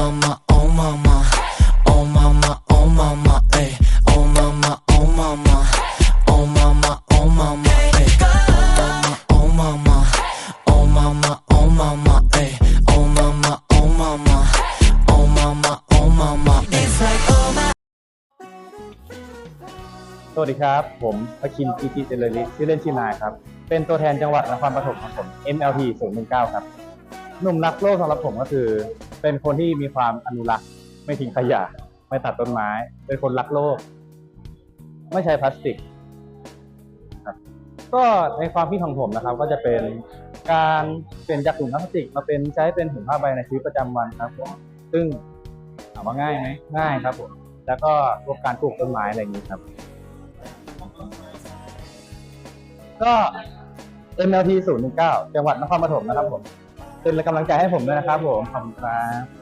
mama, oh mama, oh mama, oh mama, ay, oh mama, oh mama, oh mama, oh mama, ay, oh mama, oh mama, oh mama, ay, oh mama, oh mama, oh mama, oh mama, it's like oh my. สวัสดีครับ ผมพคินกีตีเจริญฤทธิ์ชื่อเล่นชื่อนายครับ เป็นตัวแทนจังหวัดนครปฐมครับผม MLT 019 ครับ หนุ่มรักโลกสำหรับผมก็คือ เป็นคนที่มีความอนุรักษ์ ไม่ทิ้งขยะ ไม่ตัดต้นไม้ เป็นคนรักโลก ไม่ใช้พลาสติกครับก็ในความคิดของผมนะครับ ก็จะเป็นการเปลี่ยนจากถุงพลาสติก มาเป็นใช้เป็นถุงผ้าใบในชีวิตประจำวันครับผมซึ่งถามว่าง่ายไหมง่ายครับผมแล้วก็พวกการปลูกต้นไม้อะไรอย่างนี้ครับ ก็ MLT 019จังหวัดนครปฐมนะครับผม เป็นกำลังใจให้ผมด้วยนะครับผมขอบคุณครับ